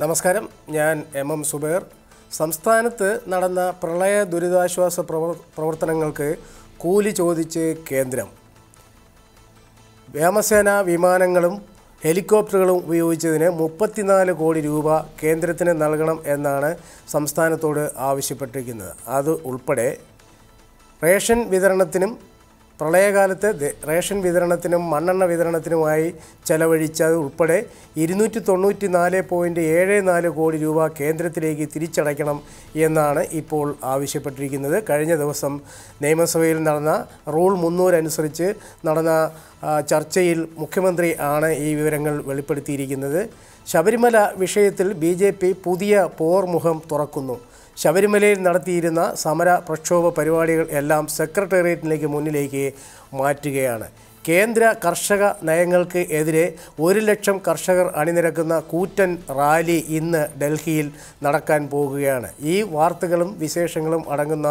നമസ്കാരം. ഞാൻ M M Zubair. സംസ്ഥാനത്ത് നടന്ന പ്രളയ ദുരിതാശ്വാസ പ്രവർ പ്രവർത്തനങ്ങൾക്ക് കൂലി ചോദിച്ച് കേന്ദ്രം. വ്യോമസേന വിമാനങ്ങളും ഹെലികോപ്റ്ററുകളും ഉപയോഗിച്ചതിന് മുപ്പത്തിനാല് കോടി രൂപ കേന്ദ്രത്തിന് നൽകണം എന്നാണ് സംസ്ഥാനത്തോട് ആവശ്യപ്പെട്ടിരിക്കുന്നത്. അത് ഉൾപ്പെടെ റേഷൻ വിതരണത്തിനും പ്രളയകാലത്ത് റേഷൻ വിതരണത്തിനും മണ്ണെണ്ണ വിതരണത്തിനുമായി ചെലവഴിച്ചത് ഉൾപ്പെടെ ഇരുന്നൂറ്റി തൊണ്ണൂറ്റി നാല് പോയിന്റ് ഏഴ് നാല് കോടി രൂപ കേന്ദ്രത്തിലേക്ക് തിരിച്ചടയ്ക്കണം എന്നാണ് ഇപ്പോൾ ആവശ്യപ്പെട്ടിരിക്കുന്നത്. കഴിഞ്ഞ ദിവസം നിയമസഭയിൽ നടന്ന റൂൾ മുന്നൂറനുസരിച്ച് നടന്ന ചർച്ചയിൽ മുഖ്യമന്ത്രി ആണ് ഈ വിവരങ്ങൾ വെളിപ്പെടുത്തിയിരിക്കുന്നത്. ശബരിമല വിഷയത്തിൽ ബി പുതിയ പോർമുഖം തുറക്കുന്നു. ശബരിമലയിൽ നടത്തിയിരുന്ന സമര പ്രക്ഷോഭ പരിപാടികൾ എല്ലാം സെക്രട്ടേറിയറ്റിലേക്ക് മുന്നിലേക്ക് മാറ്റുകയാണ്. കേന്ദ്ര കർഷക നയങ്ങൾക്ക് എതിരെ ഒരു ലക്ഷം കർഷകർ അണിനിരക്കുന്ന കൂറ്റൻ റാലി ഇന്ന് ഡൽഹിയിൽ നടക്കാൻ പോകുകയാണ്. ഈ വാർത്തകളും വിശേഷങ്ങളും അടങ്ങുന്ന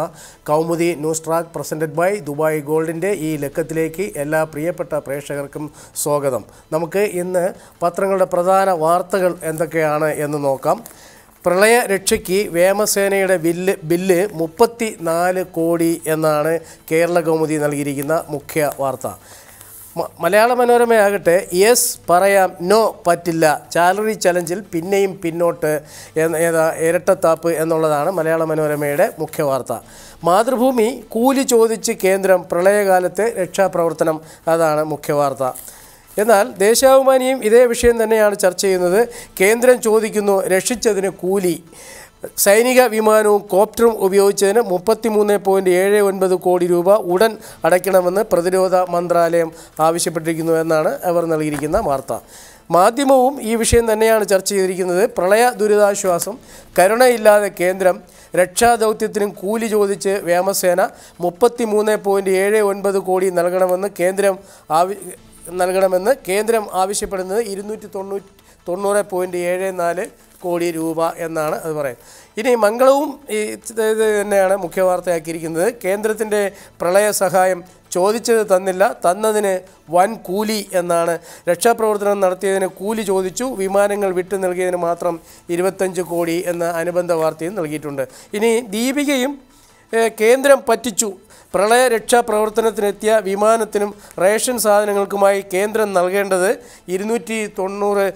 Kaumudi news track presented by Dubai ഗോൾഡിന്റെ ഈ ലക്കത്തിലേക്ക് എല്ലാ പ്രിയപ്പെട്ട പ്രേക്ഷകർക്കും സ്വാഗതം. നമുക്ക് ഇന്ന് പത്രങ്ങളുടെ പ്രധാന വാർത്തകൾ എന്തൊക്കെയാണ് എന്ന് നോക്കാം. പ്രളയ രക്ഷയ്ക്ക് വ്യോമസേനയുടെ ബില്ല് ബില്ല് മുപ്പത്തി നാല് കോടി എന്നാണ് കേരള കൗമുദി നൽകിയിരിക്കുന്ന മുഖ്യ വാർത്ത. മലയാള മനോരമയാകട്ടെ യെസ് പറയാം നോ പറ്റില്ല സാലറി ചലഞ്ചിൽ പിന്നെയും പിന്നോട്ട് ഏതാ ഇരട്ടത്താപ്പ് എന്നുള്ളതാണ് മലയാള മനോരമയുടെ മുഖ്യ വാർത്ത. മാതൃഭൂമി കൂലി ചോദിച്ച് കേന്ദ്രം പ്രളയകാലത്തെ രക്ഷാപ്രവർത്തനം അതാണ് മുഖ്യ വാർത്ത. എന്നാൽ ദേശാഭിമാനിയും ഇതേ വിഷയം തന്നെയാണ് ചർച്ച ചെയ്യുന്നത്. കേന്ദ്രം ചോദിക്കുന്നു രക്ഷിച്ചതിന് കൂലി. സൈനിക വിമാനവും കോപ്റ്ററും ഉപയോഗിച്ചതിന് മുപ്പത്തിമൂന്ന് പോയിന്റ് ഏഴ് ഒൻപത് കോടി രൂപ ഉടൻ അടയ്ക്കണമെന്ന് പ്രതിരോധ മന്ത്രാലയം ആവശ്യപ്പെട്ടിരിക്കുന്നു എന്നാണ് അവർ നൽകിയിരിക്കുന്ന വാർത്ത. മാധ്യമവും ഈ വിഷയം തന്നെയാണ് ചർച്ച ചെയ്തിരിക്കുന്നത്. പ്രളയ ദുരിതാശ്വാസം കരുണയില്ലാതെ കേന്ദ്രം രക്ഷാദൗത്യത്തിനും കൂലി ചോദിച്ച് വ്യോമസേന മുപ്പത്തി മൂന്ന് പോയിന്റ് ഏഴ് ഒൻപത് കോടി നൽകണമെന്ന് കേന്ദ്രം ആവി നൽകണമെന്ന് കേന്ദ്രം ആവശ്യപ്പെടുന്നത് ഇരുന്നൂറ്റി തൊണ്ണൂറ്റി തൊണ്ണൂറ് പോയിന്റ് ഏഴ് നാല് കോടി രൂപ എന്നാണ് അത് പറയുന്നത്. ഇനി മംഗളവും ഈ ഇത് തന്നെയാണ് മുഖ്യ വാർത്തയാക്കിയിരിക്കുന്നത്. കേന്ദ്രത്തിന്റെ പ്രളയ സഹായം ചോദിച്ചത് തന്നില്ല. തന്നതിന് വൻ കൂലി എന്നാണ്. രക്ഷാപ്രവർത്തനം നടത്തിയതിന് കൂലി ചോദിച്ചു. വിമാനങ്ങൾ വിട്ടു നൽകിയതിന് മാത്രം ഇരുപത്തഞ്ച് കോടി എന്ന അനുബന്ധ വാർത്തയും നൽകിയിട്ടുണ്ട്. ഇനി ദീപികയും കേന്ദ്രം പറ്റിച്ചു പ്രളയ രക്ഷാ പ്രവർത്തനത്തിനെത്തിയ വിമാനത്തിനും റേഷൻ സാധനങ്ങൾക്കുമായി കേന്ദ്രം നൽകേണ്ടത് ഇരുന്നൂറ്റി തൊണ്ണൂറ്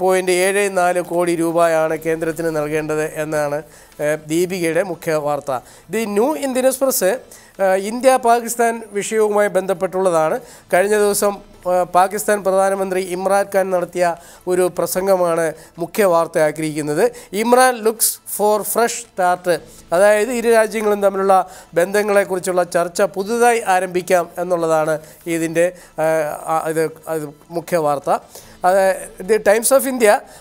പോയിന്റ് ഏഴ് നാല് കോടി രൂപയാണ് കേന്ദ്രത്തിന് നൽകേണ്ടത് എന്നാണ് ദീപികയുടെ മുഖ്യ വാർത്ത. The New Indian Express India Pakistan വിഷയവുമായി ബന്ധപ്പെട്ടുള്ളതാണ്. കഴിഞ്ഞ ദിവസം പാകിസ്ഥാൻ പ്രധാനമന്ത്രി ഇമ്രാൻ ഖാൻ നടത്തിയ ഒരു പ്രസംഗമാണ് മുഖ്യ വാർത്തയാക്കിയിരിക്കുന്നത് Imran looks for fresh start അതായത് ഇരു രാജ്യങ്ങളും തമ്മിലുള്ള ബന്ധങ്ങളെക്കുറിച്ചുള്ള ചർച്ച പുതുതായി ആരംഭിക്കാം എന്നുള്ളതാണ് ഇതിന്റെ ഇത് മുഖ്യ വാർത്ത.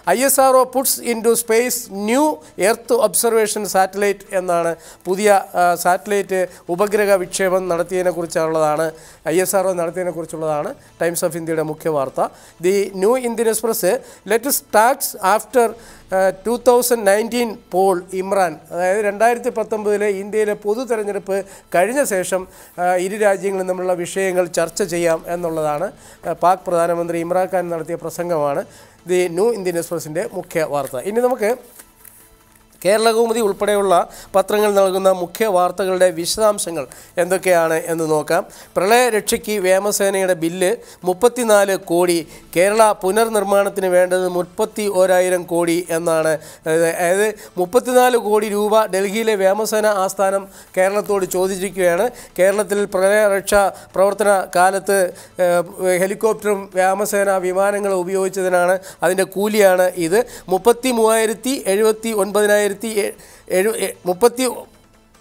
I S R O puts into space new earth observation satellite എന്നാണ് പുതിയ സാറ്റലൈറ്റ് ഉപഗ്രഹ വിക്ഷേപം നടത്തിയതിനെക്കുറിച്ചുള്ളതാണ് ഐ എസ് ആർ ഒ നടത്തിയതിനെ കുറിച്ചുള്ളതാണ് ടൈംസ് ഓഫ് ഇന്ത്യയുടെ മുഖ്യ വാർത്ത. The New Indian Express let starts after two thousand nineteen poll Imran അതായത് രണ്ടായിരത്തി പത്തൊമ്പതിലെ ഇന്ത്യയിലെ പൊതു തെരഞ്ഞെടുപ്പ് കഴിഞ്ഞ ശേഷം ഇരു രാജ്യങ്ങളും തമ്മിലുള്ള വിഷയങ്ങൾ ചർച്ച ചെയ്യാം എന്നുള്ളതാണ്. പാക് പ്രധാനമന്ത്രി ഇമ്രാൻഖാൻ നടത്തിയ പ്രസംഗമാണ്. ദി ന്യൂ ഇന്ത്യൻ എക്സ്പ്രസിന്റെ മുഖ്യ വാർത്ത. ഇനി നമുക്ക് കേരളകൗമുദി ഉൾപ്പെടെയുള്ള പത്രങ്ങൾ നൽകുന്ന മുഖ്യ വാർത്തകളുടെ വിശദാംശങ്ങൾ എന്തൊക്കെയാണ് എന്ന് നോക്കാം. പ്രളയരക്ഷയ്ക്ക് വ്യോമസേനയുടെ ബില്ല് മുപ്പത്തിനാല് കോടി കേരള പുനർനിർമ്മാണത്തിന് വേണ്ടത് മുപ്പത്തി ഓരായിരം കോടി എന്നാണ്. അതായത് മുപ്പത്തിനാല് കോടി രൂപ ഡൽഹിയിലെ വ്യോമസേന ആസ്ഥാനം കേരളത്തോട് ചോദിച്ചിരിക്കുകയാണ്. കേരളത്തിൽ പ്രളയരക്ഷ പ്രവർത്തന കാലത്ത് ഹെലികോപ്റ്ററും വ്യോമസേന വിമാനങ്ങളും ഉപയോഗിച്ചതിനാണ് അതിന്റെ കൂലിയാണ് ഇത്. മുപ്പത്തി മൂവായിരത്തി എഴുപത്തി ഒൻപതിനായിരത്തി എ- മുപ്പത്തി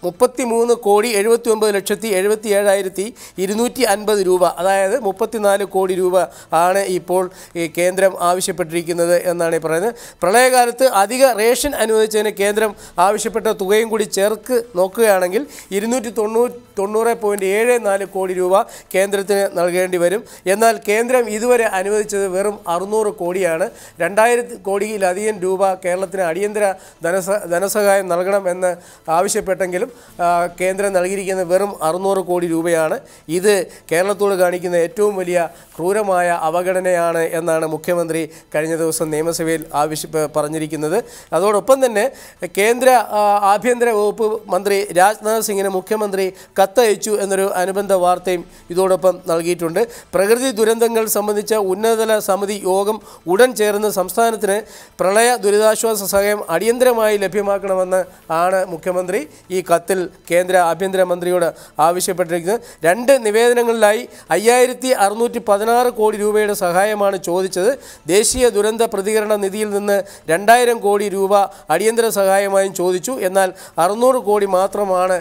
മുപ്പത്തി മൂന്ന് കോടി എഴുപത്തി ഒമ്പത് ലക്ഷത്തി എഴുപത്തി ഏഴായിരത്തി ഇരുന്നൂറ്റി അൻപത് രൂപ. അതായത് മുപ്പത്തിനാല് കോടി രൂപ ആണ് ഇപ്പോൾ ഈ കേന്ദ്രം ആവശ്യപ്പെട്ടിരിക്കുന്നത് എന്നാണ് പറയുന്നത്. പ്രളയകാലത്ത് അധിക റേഷൻ അനുവദിച്ചതിന് കേന്ദ്രം ആവശ്യപ്പെട്ട തുകയും കൂടി ചേർക്ക് നോക്കുകയാണെങ്കിൽ ഇരുന്നൂറ്റി തൊണ്ണൂറ്റി തൊണ്ണൂറ് പോയിന്റ് ഏഴ് നാല് കോടി രൂപ കേന്ദ്രത്തിന് നൽകേണ്ടി വരും. എന്നാൽ കേന്ദ്രം ഇതുവരെ അനുവദിച്ചത് വെറും അറുന്നൂറ് കോടിയാണ്. രണ്ടായിരത്തി കോടിയിലധികം രൂപ കേരളത്തിന് അടിയന്തര ധനസ ധനസഹായം നൽകണം എന്ന് ആവശ്യപ്പെട്ടെങ്കിലും ആ, കേന്ദ്രം നൽകിയിരിക്കുന്നത് വെറും അറുന്നൂറ് കോടി രൂപയാണ്. ഇത് കേരളത്തോട് കാണിക്കുന്ന ഏറ്റവും വലിയ ക്രൂരമായ അവഗണനയാണ് എന്നാണ് മുഖ്യമന്ത്രി കഴിഞ്ഞ ദിവസം നിയമസഭയിൽ ആവശ്യ പറഞ്ഞിരിക്കുന്നത്. അതോടൊപ്പം തന്നെ കേന്ദ്ര ആഭ്യന്തര വകുപ്പ് മന്ത്രി രാജ്നാഥ് സിംഗിന് മുഖ്യമന്ത്രി കത്തയച്ചു എന്നൊരു അനുബന്ധ വാർത്തയും ഇതോടൊപ്പം നൽകിയിട്ടുണ്ട്. പ്രകൃതി ദുരന്തങ്ങൾ സംബന്ധിച്ച ഉന്നതതല സമിതി യോഗം ഉടൻ ചേർന്ന് സംസ്ഥാനത്തിന് പ്രളയ ദുരിതാശ്വാസ സഹായം അടിയന്തരമായി ലഭ്യമാക്കണമെന്ന് ആണ് മുഖ്യമന്ത്രി ഈ കത്തിൽ കേന്ദ്ര ആഭ്യന്തരമന്ത്രിയോട് ആവശ്യപ്പെട്ടിരിക്കുന്നത്. രണ്ട് നിവേദനങ്ങളിലായി അയ്യായിരത്തി അറുന്നൂറ്റി പതിനാറ് കോടി രൂപയുടെ സഹായമാണ് ചോദിച്ചത്. ദേശീയ ദുരന്ത പ്രതികരണ നിധിയിൽ നിന്ന് രണ്ടായിരം കോടി രൂപ അടിയന്തര സഹായമായും ചോദിച്ചു. എന്നാൽ അറുന്നൂറ് കോടി മാത്രമാണ്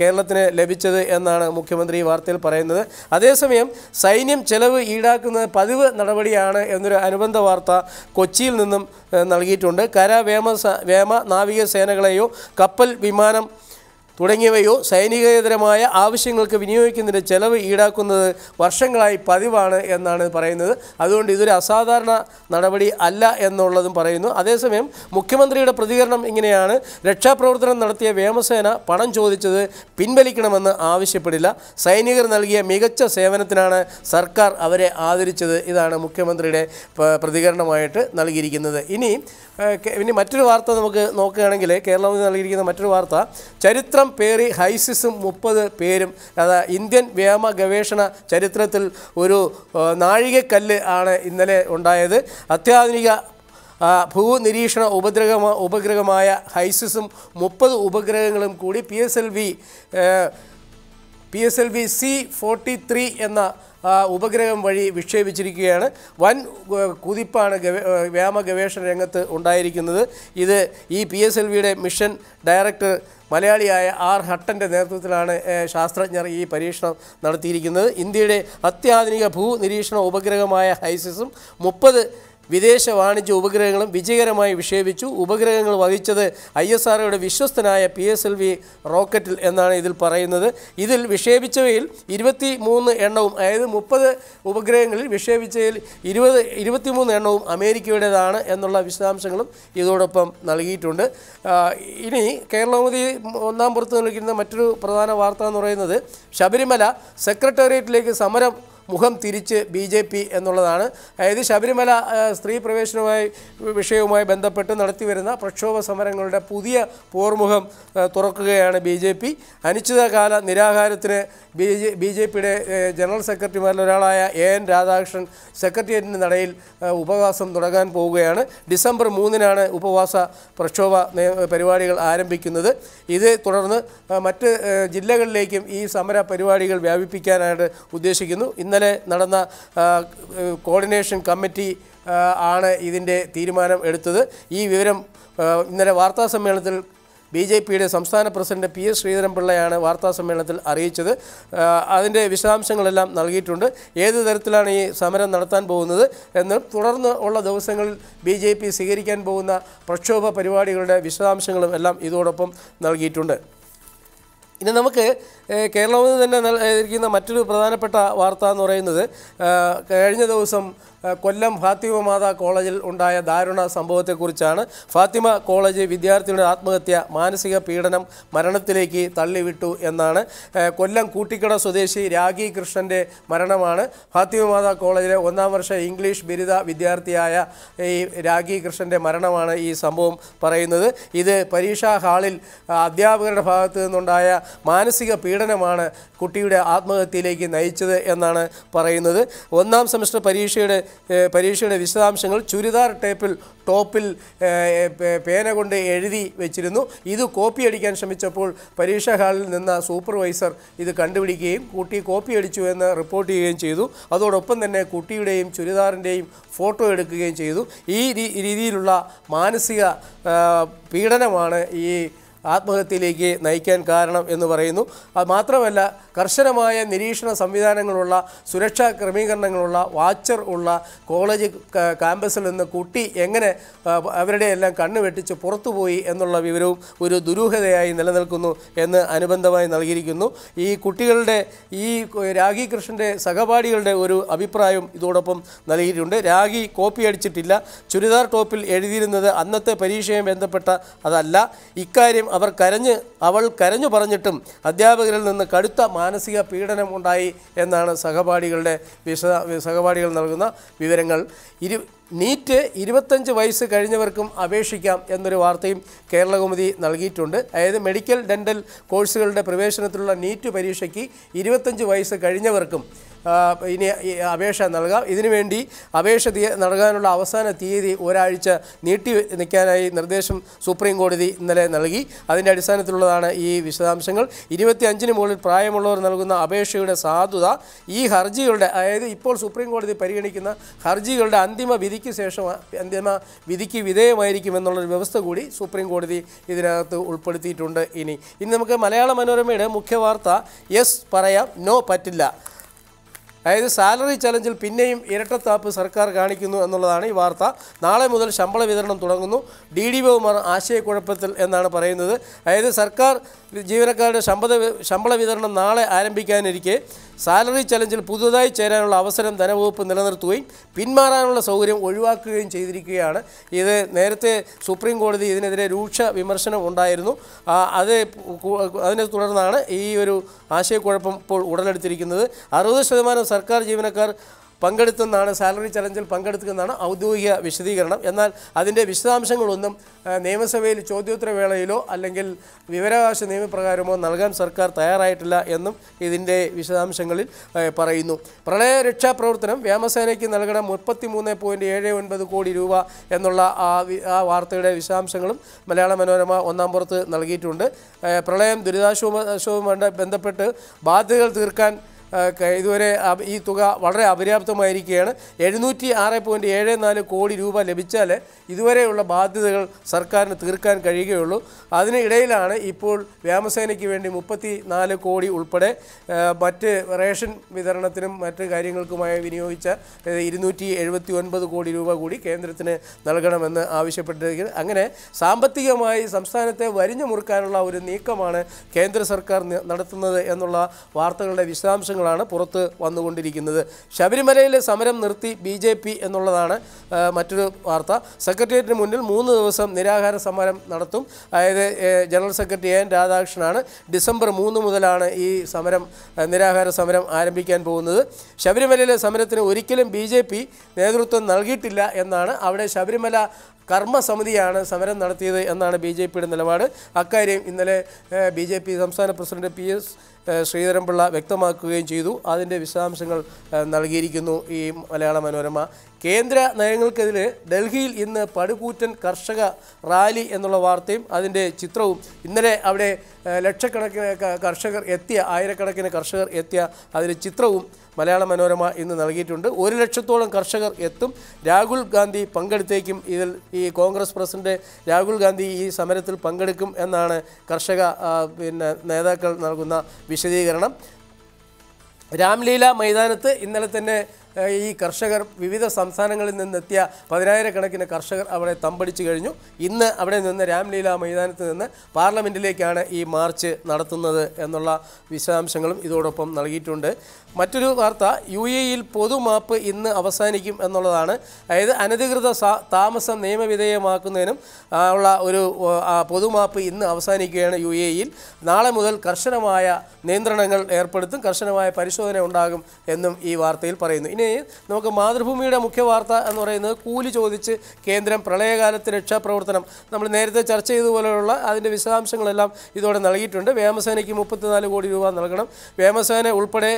കേരളത്തിന് ലഭിച്ചത് എന്നാണ് മുഖ്യമന്ത്രി ഈ വാർത്തയിൽ പറയുന്നത്. അതേസമയം സൈന്യം ചെലവ് ഈടാക്കുന്നത് പതിവ് നടപടിയാണ് എന്നൊരു അനുബന്ധ വാർത്ത കൊച്ചിയിൽ നിന്നും നൽകിയിട്ടുണ്ട്. കര വേമ വേമ നാവികസേനകളെയോ നാവിക സേനകളെയോ കപ്പൽ വിമാനം തുടങ്ങിയവയോ സൈനികേതരമായ ആവശ്യങ്ങൾക്ക് വിനിയോഗിക്കുന്നതിന് ചെലവ് ഈടാക്കുന്നത് വർഷങ്ങളായി പതിവാണ് എന്നാണ് പറയുന്നത്. അതുകൊണ്ട് ഇതൊരു അസാധാരണ നടപടി അല്ല എന്നുള്ളതും പറയുന്നു. അതേസമയം മുഖ്യമന്ത്രിയുടെ പ്രതികരണം ഇങ്ങനെയാണ്. രക്ഷാപ്രവർത്തനം നടത്തിയ വ്യോമസേന പണം ചോദിച്ചത് പിൻവലിക്കണമെന്ന് ആവശ്യപ്പെടില്ല. സൈനികർ നൽകിയ മികച്ച സേവനത്തിനാണ് സർക്കാർ അവരെ ആദരിച്ചത് ഇതാണ് മുഖ്യമന്ത്രിയുടെ പ്രതികരണമായിട്ട് നൽകിയിരിക്കുന്നത്. ഇനി ഇനി മറ്റൊരു വാർത്ത നമുക്ക് നോക്കുകയാണെങ്കിൽ കേരളം നൽകിയിരിക്കുന്ന മറ്റൊരു വാർത്ത ചരിത്രം പേറി ഹൈസിസും മുപ്പത് പേരും. അത് ഇന്ത്യൻ വ്യോമ ഗവേഷണ ചരിത്രത്തിൽ ഒരു നാഴികക്കല്ല് ആണ് ഇന്നലെ ഉണ്ടായത്. അത്യാധുനിക ഭൂനിരീക്ഷണ ഉപഗ്രഹ ഉപഗ്രഹമായ ഹൈസിസും മുപ്പത് ഉപഗ്രഹങ്ങളും കൂടി P S L V P S L V C forty three എന്ന ഉപഗ്രഹം വഴി വിക്ഷേപിച്ചിരിക്കുകയാണ്. വൻ കുതിപ്പാണ് വ്യോമ ഗവേഷണ രംഗത്ത് ഉണ്ടായിരിക്കുന്നത്. ഇത് ഈ പി എസ് എൽ വിയുടെ മിഷൻ ഡയറക്ടർ മലയാളിയായ ആർ ഹട്ടന്റെ നേതൃത്വത്തിലാണ് ശാസ്ത്രജ്ഞർ ഈ പരീക്ഷണം നടത്തിയിരിക്കുന്നത്. ഇന്ത്യയുടെ അത്യാധുനിക ഭൂനിരീക്ഷണ ഉപഗ്രഹമായ ഹൈസിസും മുപ്പത് വിദേശ വാണിജ്യ ഉപഗ്രഹങ്ങളും വിജയകരമായി വിക്ഷേപിച്ചു. ഉപഗ്രഹങ്ങൾ വഹിച്ചത് ഐ എസ് ആർഒയുടെ വിശ്വസ്തനായ പി എസ് എൽ വി റോക്കറ്റിൽ എന്നാണ് ഇതിൽ പറയുന്നത്. ഇതിൽ വിക്ഷേപിച്ചവയിൽ ഇരുപത്തി മൂന്ന് എണ്ണവും അതായത് മുപ്പത് ഉപഗ്രഹങ്ങളിൽ വിക്ഷേപിച്ചതിൽ ഇരുപത് ഇരുപത്തിമൂന്ന് എണ്ണവും അമേരിക്കയുടേതാണ് എന്നുള്ള വിശദാംശങ്ങളും ഇതോടൊപ്പം നൽകിയിട്ടുണ്ട്. ഇനി കേരളമതി ഒന്നാം പുറത്ത് നിൽക്കുന്ന മറ്റൊരു പ്രധാന വാർത്ത എന്ന് പറയുന്നത് ശബരിമല സെക്രട്ടേറിയറ്റിലേക്ക് സമരം മുഖം തിരിച്ച് ബി ജെ പി എന്നുള്ളതാണ്. അതായത് ശബരിമല സ്ത്രീ പ്രവേശനവുമായി വിഷയവുമായി ബന്ധപ്പെട്ട് നടത്തിവരുന്ന പ്രക്ഷോഭ സമരങ്ങളുടെ പുതിയ പോർമുഖം തുറക്കുകയാണ് ബി ജെ പി. അനിശ്ചിതകാല നിരാഹാരത്തിന് ബി ജെ ബി പിയുടെ ജനറൽ സെക്രട്ടറിമാരിൽ ഒരാളായ എ എൻ രാധാകൃഷ്ണൻ സെക്രട്ടേറിയറ്റിന് നടയിൽ ഉപവാസം തുടങ്ങാൻ പോവുകയാണ്. ഡിസംബർ മൂന്നിനാണ് ഉപവാസ പ്രക്ഷോഭ പരിപാടികൾ ആരംഭിക്കുന്നത്. ഇത് തുടർന്ന് മറ്റ് ജില്ലകളിലേക്കും ഈ സമര പരിപാടികൾ വ്യാപിപ്പിക്കാനായിട്ട് ഉദ്ദേശിക്കുന്നു. ഇന്നലെ നടന്ന കോർഡിനേഷൻ കമ്മിറ്റി ആണ് ഇതിന്റെ തീരുമാനം എടുത്തത്. ഈ വിവരം ഇന്നലെ വാർത്താ സമ്മേളനത്തിൽ ബി ജെ പിയുടെ സംസ്ഥാന പ്രസിഡന്റ് പി എസ് ശ്രീധരൻപിള്ളയാണ് വാർത്താ സമ്മേളനത്തിൽ അറിയിച്ചത്. അതിന്റെ വിശദാംശങ്ങളെല്ലാം നൽകിയിട്ടുണ്ട്. ഏത് തരത്തിലാണ് ഈ സമരം നടത്താൻ പോകുന്നത് എന്ന് തുടർന്ന് ഉള്ള ദിവസങ്ങളിൽ ബി ജെ പി സ്വീകരിക്കാൻ പോകുന്ന പ്രക്ഷോഭ പരിപാടികളുടെ വിശദാംശങ്ങളും എല്ലാം ഇതോടൊപ്പം നൽകിയിട്ടുണ്ട്. ഇനി നമുക്ക് കേരളത്തിൽ തന്നെ ഇരിക്കുന്ന മറ്റൊരു പ്രധാനപ്പെട്ട വാർത്ത എന്ന് പറയുന്നത് കഴിഞ്ഞ ദിവസം കൊല്ലം ഫാത്തിമ മാതാ കോളേജിൽ ഉണ്ടായ ദാരുണ സംഭവത്തെക്കുറിച്ചാണ് ഫാത്തിമ കോളേജ് വിദ്യാർത്ഥിയുടെ ആത്മഹത്യ മാനസിക പീഡനം മരണത്തിലേക്ക് തള്ളിവിട്ടു എന്നാണ് കൊല്ലം കൂട്ടിക്കട സ്വദേശി രാഗി കൃഷ്ണന്റെ മരണമാണ്. ഫാത്തിമ മാതാ കോളേജിലെ ഒന്നാം വർഷ ഇംഗ്ലീഷ് ബിരുദ വിദ്യാർത്ഥിയായ ഈ രാഗി കൃഷ്ണന്റെ മരണമാണ് ഈ സംഭവം പറയുന്നത്. ഇത് പരീക്ഷാ ഹാളിൽ അധ്യാപകരുടെ ഭാഗത്ത് നിന്നുണ്ടായ മാനസിക പീഡനമാണ് കുട്ടിയുടെ ആത്മഹത്യയിലേക്ക് നയിച്ചത് എന്നാണ് പറയുന്നത്. ഒന്നാം സെമസ്റ്റർ പരീക്ഷയുടെ പരീക്ഷയുടെ വിശദാംശങ്ങൾ ചുരിദാർ ടേപ്പിൽ ടോപ്പിൽ പേന കൊണ്ട് എഴുതി വെച്ചിരുന്നു. ഇത് കോപ്പി അടിക്കാൻ ശ്രമിച്ചപ്പോൾ പരീക്ഷാ ഹാളിൽ നിന്ന സൂപ്പർവൈസർ ഇത് കണ്ടുപിടിക്കുകയും കുട്ടി കോപ്പി അടിച്ചു എന്ന് റിപ്പോർട്ട് ചെയ്യുകയും ചെയ്തു. അതോടൊപ്പം തന്നെ കുട്ടിയുടെയും ചുരിദാറിന്റെയും ഫോട്ടോ എടുക്കുകയും ചെയ്തു. ഈ രീതിയിലുള്ള മാനസിക പീഡനമാണ് ഈ ആത്മഹത്യയിലേക്ക് നയിക്കാൻ കാരണം എന്ന് പറയുന്നു. അത് മാത്രമല്ല കർശനമായ നിരീക്ഷണ സംവിധാനങ്ങളുള്ള സുരക്ഷാ ക്രമീകരണങ്ങളുള്ള വാച്ചർ ഉള്ള കോളേജ് ക്യാമ്പസിൽ നിന്ന് കുട്ടി എങ്ങനെ അവരുടെ എല്ലാം കണ്ണു വെട്ടിച്ച് പുറത്തുപോയി എന്നുള്ള വിവരവും ഒരു ദുരൂഹതയായി നിലനിൽക്കുന്നു എന്ന് അനുബന്ധമായി നൽകിയിരിക്കുന്നു. ഈ കുട്ടികളുടെ ഈ രാഗി കൃഷ്ണന്റെ സഹപാഠികളുടെ ഒരു അഭിപ്രായം ഇതോടൊപ്പം നൽകിയിട്ടുണ്ട്. രാഗി കോപ്പി അടിച്ചിട്ടില്ല. ചുരിദാർ ടോപ്പിൽ എഴുതിയിരുന്നത് അന്നത്തെ പരീക്ഷയുമായി ബന്ധപ്പെട്ട അതല്ല. ഇക്കാര്യം അവർ കരഞ്ഞ് അവൾ കരഞ്ഞു പറഞ്ഞിട്ടും അധ്യാപകരിൽ നിന്ന് കടുത്ത മാനസിക പീഡനം ഉണ്ടായി എന്നാണ് സഹപാഠികളുടെ വിശദ സഹപാഠികൾ നൽകുന്ന വിവരങ്ങൾ. ഇരു നീറ്റ് ഇരുപത്തഞ്ച് വയസ്സ് കഴിഞ്ഞവർക്കും അപേക്ഷിക്കാം എന്നൊരു വാർത്തയും കേരളകൗമുദി നൽകിയിട്ടുണ്ട്. അതായത് മെഡിക്കൽ ഡെന്റൽ കോഴ്സുകളുടെ പ്രവേശനത്തിലുള്ള നീറ്റ് പരീക്ഷയ്ക്ക് ഇരുപത്തഞ്ച് വയസ്സ് കഴിഞ്ഞവർക്കും ഇനി അപേക്ഷ നൽകാം. ഇതിനുവേണ്ടി അപേക്ഷ നൽകാനുള്ള അവസാന തീയതി ഒരാഴ്ച നീട്ടി നിൽക്കാനായി നിർദ്ദേശം സുപ്രീം കോടതി ഇന്നലെ നൽകി. അതിന്റെ അടിസ്ഥാനത്തിലുള്ളതാണ് ഈ വിശദാംശങ്ങൾ. ഇരുപത്തി അഞ്ചിന് മുകളിൽ പ്രായമുള്ളവർ നൽകുന്ന അപേക്ഷയുടെ സാധുത ഈ ഹർജികളുടെ അതായത് ഇപ്പോൾ സുപ്രീം കോടതി പരിഗണിക്കുന്ന ഹർജികളുടെ അന്തിമ വിധിക്ക് ശേഷം അന്തിമ വിധിക്ക് വിധേയമായിരിക്കും എന്നുള്ളൊരു വ്യവസ്ഥ കൂടി സുപ്രീം കോടതി ഇതിനകത്ത് ഉൾപ്പെടുത്തിയിട്ടുണ്ട് ഇനി. ഇനി നമുക്ക് മലയാള മനോരമയുടെ മുഖ്യ വാർത്ത യെസ് പറയാം നോ പറ്റില്ല. അതായത് സാലറി ചലഞ്ചിൽ പിന്നെയും ഇരട്ടത്താപ്പ് സർക്കാർ കാണിക്കുന്നു എന്നുള്ളതാണ് ഈ വാർത്ത. നാളെ മുതൽ ശമ്പള വിതരണം തുടങ്ങുന്നു. ഡി ഡി ഒമാർ ആശയക്കുഴപ്പത്തിൽ എന്നാണ് പറയുന്നത്. അതായത് സർക്കാർ ജീവനക്കാരുടെ ശമ്പള ശമ്പള വിതരണം നാളെ ആരംഭിക്കാനിരിക്കെ. സാലറി ചലഞ്ചിൽ പുതുതായി ചേരാനുള്ള അവസരം ധനവകുപ്പ് നിലനിർത്തുകയും പിന്മാറാനുള്ള സൗകര്യം ഒഴിവാക്കുകയും ചെയ്തിരിക്കുകയാണ്. ഇത് നേരത്തെ സുപ്രീം കോടതി ഇതിനെതിരെ രൂക്ഷ വിമർശനം ഉണ്ടായിരുന്നു. അത് അതിനെ തുടർന്നാണ് ഈ ഒരു ആശയക്കുഴപ്പം ഇപ്പോൾ ഉടലെടുത്തിരിക്കുന്നത്. അറുപത് ശതമാനം സർക്കാർ ജീവനക്കാർ പങ്കെടുത്തെന്നാണ് സാലറി ചലഞ്ചിൽ പങ്കെടുക്കുന്നതാണ് ഔദ്യോഗിക വിശദീകരണം. എന്നാൽ അതിന്റെ വിശദാംശങ്ങളൊന്നും നിയമസഭയിൽ ചോദ്യോത്തരവേളയിലോ അല്ലെങ്കിൽ വിവരാവകാശ നിയമപ്രകാരമോ നൽകാൻ സർക്കാർ തയ്യാറായിട്ടില്ല എന്നും ഇതിന്റെ വിശദാംശങ്ങളിൽ പറയുന്നു. പ്രളയ രക്ഷാപ്രവർത്തനം വ്യോമസേനയ്ക്ക് നൽകണം മുപ്പത്തി മൂന്ന് പോയിന്റ് ഏഴ് ഒൻപത് കോടി രൂപ എന്നുള്ള ആ ആ വാർത്തയുടെ വിശദാംശങ്ങളും മലയാള മനോരമ ഒന്നാം പുറത്ത് നൽകിയിട്ടുണ്ട്. പ്രളയം ദുരിതാശ്വാസവുമായി ബന്ധപ്പെട്ട് ബാധ്യതകൾ തീർക്കാൻ ഇതുവരെ ഈ തുക വളരെ അപര്യാപ്തമായിരിക്കുകയാണ്. എഴുന്നൂറ്റി ആറ് പോയിന്റ് ഏഴ് നാല് കോടി രൂപ ലഭിച്ചാൽ ഇതുവരെയുള്ള ബാധ്യതകൾ സർക്കാരിന് തീർക്കാൻ കഴിയുകയുള്ളൂ. അതിനിടയിലാണ് ഇപ്പോൾ വ്യോമസേനയ്ക്ക് വേണ്ടി മുപ്പത്തി നാല് കോടി ഉൾപ്പെടെ മറ്റ് റേഷൻ വിതരണത്തിനും മറ്റ് കാര്യങ്ങൾക്കുമായി വിനിയോഗിച്ച ഇരുന്നൂറ്റി എഴുപത്തി ഒൻപത് കോടി രൂപ കൂടി കേന്ദ്രത്തിന് നൽകണമെന്ന് ആവശ്യപ്പെട്ടിരിക്കുന്നത് അങ്ങനെ സാമ്പത്തികമായി സംസ്ഥാനത്തെ വരിഞ്ഞു മുറുക്കാനുള്ള ഒരു നീക്കമാണ് കേന്ദ്ര സർക്കാർ നടത്തുന്നത് എന്നുള്ള വാർത്തകളുടെ വിശദാംശങ്ങളാണ് പുറത്ത് വന്നുകൊണ്ടിരിക്കുന്നത്. ശബരിമലയിലെ സമരം നിർത്തി ബി ജെ പി എന്നുള്ളതാണ് മറ്റൊരു വാർത്ത. സെക്രട്ടേറിയറ്റിന് മുന്നിൽ മൂന്ന് ദിവസം നിരാഹാര സമരം നടത്തും. അതായത് ജനറൽ സെക്രട്ടറി എൻ രാധാകൃഷ്ണനാണ് ഡിസംബർ മൂന്ന് മുതലാണ് ഈ സമരം നിരാഹാര സമരം ആരംഭിക്കാൻ പോകുന്നത്. ശബരിമലയിലെ സമരത്തിന് ഒരിക്കലും ബി ജെ പി നേതൃത്വം നൽകിയിട്ടില്ല എന്നാണ് അവിടെ ശബരിമല കർമ്മസമിതിയാണ് സമരം നടത്തിയത് എന്നാണ് ബി ജെ പിയുടെ നിലപാട്. അക്കാര്യം ഇന്നലെ ബി ജെ പി സംസ്ഥാന പ്രസിഡന്റ് പി എസ് ശ്രീധരൻപിള്ള വ്യക്തമാക്കുകയും ചെയ്തു. അതിന്റെ വിശദാംശങ്ങൾ നൽകിയിരിക്കുന്നു ഈ മലയാള മനോരമ. കേന്ദ്ര നയങ്ങൾക്കെതിരെ ഡൽഹിയിൽ ഇന്ന് പടുകൂറ്റൻ കർഷക റാലി എന്നുള്ള വാർത്തയും അതിന്റെ ചിത്രവും. ഇന്നലെ അവിടെ ലക്ഷക്കണക്കിന് കർഷകർ എത്തിയ ആയിരക്കണക്കിന് കർഷകർ എത്തിയ അതിന്റെ ചിത്രവും മലയാള മനോരമ ഇന്ന് നൽകിയിട്ടുണ്ട്. ഒരു ലക്ഷത്തോളം കർഷകർ എത്തും. രാഹുൽ ഗാന്ധി പങ്കെടുത്തേക്കും. ഇതിൽ ഈ കോൺഗ്രസ് പ്രസിഡന്റ് രാഹുൽ ഗാന്ധി ഈ സമരത്തിൽ പങ്കെടുക്കും എന്നാണ് കർഷക പിന്നെ നേതാക്കൾ നൽകുന്ന വിശദീകരണം. രാംലീല മൈതാനത്ത് ഇന്നലെ തന്നെ ഈ കർഷകർ വിവിധ സംസ്ഥാനങ്ങളിൽ നിന്നെത്തിയ പതിനായിരക്കണക്കിന് കർഷകർ അവിടെ തമ്പടിച്ചു കഴിഞ്ഞു. ഇന്ന് അവിടെ നിന്ന് രാംലീല മൈതാനത്ത് നിന്ന് പാർലമെന്റിലേക്കാണ് ഈ മാർച്ച് നടത്തുന്നത് എന്നുള്ള വിശദാംശങ്ങളും ഇതോടൊപ്പം നൽകിയിട്ടുണ്ട്. മറ്റൊരു വാർത്ത യു എയിൽ പൊതുമാപ്പ് ഇന്ന് അവസാനിക്കും എന്നുള്ളതാണ്. അതായത് അനധികൃത താമസം നിയമവിധേയമാക്കുന്നതിനും ഉള്ള ഒരു പൊതുമാപ്പ് ഇന്ന് അവസാനിക്കുകയാണ് യു എയിൽ നാളെ മുതൽ കർശനമായ നിയന്ത്രണങ്ങൾ ഏർപ്പെടുത്തും കർശനമായ പരിശോധന ഉണ്ടാകും എന്നും ഈ വാർത്തയിൽ പറയുന്നു. ഇനി നമുക്ക് മാതൃഭൂമിയുടെ മുഖ്യ വാർത്ത എന്ന് പറയുന്നത് കൂലി ചോദിച്ച് കേന്ദ്രം പ്രളയകാലത്ത് രക്ഷാപ്രവർത്തനം. നമ്മൾ നേരത്തെ ചർച്ച ചെയ്തതുപോലെയുള്ള അതിന്റെ വിശദാംശങ്ങളെല്ലാം ഇതോടെ നൽകിയിട്ടുണ്ട്. വ്യോമസേനയ്ക്ക് മുപ്പത്തിനാല് കോടി രൂപ നൽകണം. വ്യോമസേന ഉൾപ്പെടെ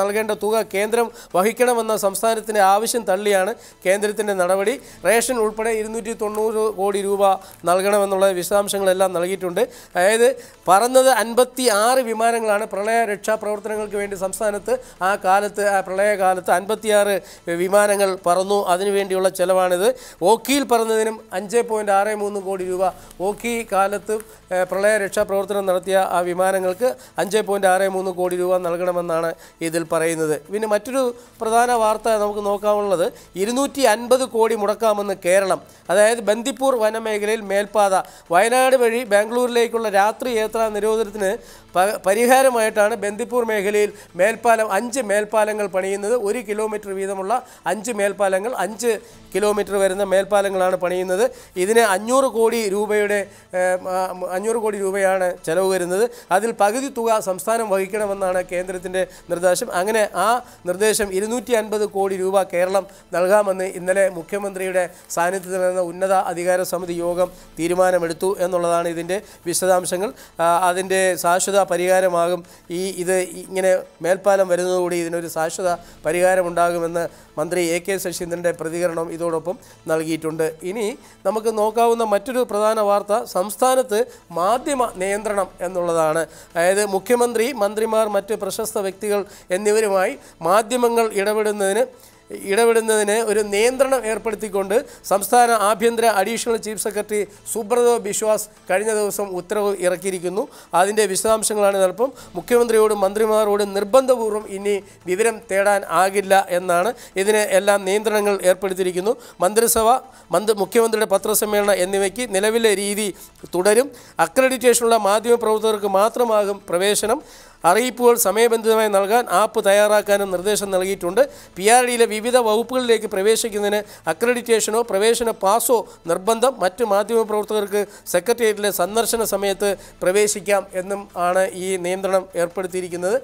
നൽകേണ്ട തുക കേന്ദ്രം വഹിക്കണമെന്ന സംസ്ഥാനത്തിന്റെ ആവശ്യം തള്ളിയാണ് കേന്ദ്രത്തിന്റെ നടപടി. റേഷൻ ഉൾപ്പെടെ ഇരുന്നൂറ്റി തൊണ്ണൂറ് കോടി രൂപ നൽകണമെന്നുള്ള വിശദാംശങ്ങളെല്ലാം നൽകിയിട്ടുണ്ട്. അതായത് പറന്നത് അൻപത്തി ആറ് വിമാനങ്ങളാണ് പ്രളയ രക്ഷാപ്രവർത്തനങ്ങൾക്ക് വേണ്ടി സംസ്ഥാനത്ത് ആ കാലത്ത് ആ പ്രളയകാലത്ത് അൻപത്തിയാറ് വിമാനങ്ങൾ പറന്നു. അതിനുവേണ്ടിയുള്ള ചെലവാണിത്. ഓക്കിയിൽ പറന്നതിനും അഞ്ച് പോയിന്റ് ആറ് മൂന്ന് കോടി രൂപ ഓക്കി കാലത്ത് പ്രളയ രക്ഷാപ്രവർത്തനം നടത്തിയ ആ വിമാനങ്ങൾക്ക് അഞ്ച് പോയിന്റ് ആറ് മൂന്ന് കോടി രൂപ നൽകണമെന്നാണ് ഇതിൽ പറയുന്നത്. പിന്നെ മറ്റൊരു പ്രധാന വാർത്ത നമുക്ക് നോക്കാവുന്നത് ഇരുന്നൂറ്റി അൻപത് കോടി മുടക്കാമെന്ന് കേരളം. അതായത് ബന്ദിപ്പൂർ വനമേഖലയിൽ മേൽപ്പാത. വയനാട് വഴി ബാംഗ്ലൂരിലേക്കുള്ള രാത്രി യാത്രാ നിരോധനത്തിന് പരിഹാരമായിട്ടാണ് ബന്ദിപ്പൂർ മേഖലയിൽ മേൽപ്പാലം അഞ്ച് മേൽപ്പാലങ്ങൾ പണിയുന്നത്. ഒരു കിലോമീറ്റർ വീതമുള്ള അഞ്ച് മേൽപ്പാലങ്ങൾ അഞ്ച് കിലോമീറ്റർ വരുന്ന മേൽപ്പാലങ്ങളാണ് പണിയുന്നത്. ഇതിന് അഞ്ഞൂറ് കോടി രൂപയുടെ അഞ്ഞൂറ് കോടി രൂപയാണ് ചെലവ് വരുന്നത്. അതിൽ പകുതി തുക സംസ്ഥാനം വഹിക്കണമെന്നാണ് കേന്ദ്രത്തിന്റെ നിർദ്ദേശം. അങ്ങനെ ആ നിർദ്ദേശം ഇരുന്നൂറ്റി അൻപത് കോടി രൂപ കേരളം നൽകാമെന്ന് ഇന്നലെ മുഖ്യമന്ത്രിയുടെ സാന്നിധ്യത്തിൽ നടന്ന ഉന്നത അധികാര സമിതി യോഗം തീരുമാനമെടുത്തു എന്നുള്ളതാണ് ഇതിന്റെ വിശദാംശങ്ങൾ. അതിന്റെ ശാശ്വത പരിഹാരമാകും ഈ ഇത് ഇങ്ങനെ മേൽപ്പാലം വരുന്നതോടുകൂടി ഇതിനൊരു ശാശ്വത പരിഹാരമുണ്ടാകുമെന്ന് മന്ത്രി എ കെ ശശീന്ദ്രന്റെ പ്രതികരണം ഇതോടൊപ്പം നൽകിയിട്ടുണ്ട്. ഇനി നമുക്ക് നോക്കാവുന്ന മറ്റൊരു പ്രധാന വാർത്ത സംസ്ഥാനത്ത് മാധ്യമ നിയന്ത്രണം എന്നുള്ളതാണ്. അതായത് മുഖ്യമന്ത്രി മന്ത്രിമാർ മറ്റ് പ്രശസ്ത വ്യക്തികൾ എന്നിവരുമായി മാധ്യമങ്ങൾ ഇടപെടുന്നതിന് ഇടപെടുന്നതിന് ഒരു നിയന്ത്രണം ഏർപ്പെടുത്തിക്കൊണ്ട് സംസ്ഥാന ആഭ്യന്തര additional chief secretary Subrata Biswas കഴിഞ്ഞ ദിവസം ഉത്തരവ് ഇറക്കിയിരിക്കുന്നു. അതിന്റെ വിശദാംശങ്ങളാണ് ചിലപ്പം മുഖ്യമന്ത്രിയോടും മന്ത്രിമാരോടും നിർബന്ധപൂർവം ഇനി വിവരം തേടാൻ ആകില്ല എന്നാണ് ഇതിന് എല്ലാം നിയന്ത്രണങ്ങൾ ഏർപ്പെടുത്തിയിരിക്കുന്നു. മന്ത്രിസഭ മന്ത്രി മുഖ്യമന്ത്രിയുടെ പത്രസമ്മേളനം എന്നിവയ്ക്ക് നിലവിലെ രീതി തുടരും. അക്രഡിറ്റേഷനുള്ള മാധ്യമപ്രവർത്തകർക്ക് മാത്രമാകും പ്രവേശനം. അറിയിപ്പുകൾ സമയബന്ധിതമായി നൽകാൻ ആപ്പ് തയ്യാറാക്കാനും നിർദ്ദേശം നൽകിയിട്ടുണ്ട്. പി ആർ ഡിയിലെ വിവിധ വകുപ്പുകളിലേക്ക് പ്രവേശിക്കുന്നതിന് അക്രഡിറ്റേഷനോ പ്രവേശന പാസോ നിർബന്ധം മറ്റ് മാധ്യമപ്രവർത്തകർക്ക് സെക്രട്ടേറിയറ്റിലെ സന്ദർശന സമയത്ത് പ്രവേശിക്കാം എന്നും ആണ് ഈ നിയന്ത്രണം ഏർപ്പെടുത്തിയിരിക്കുന്നത്.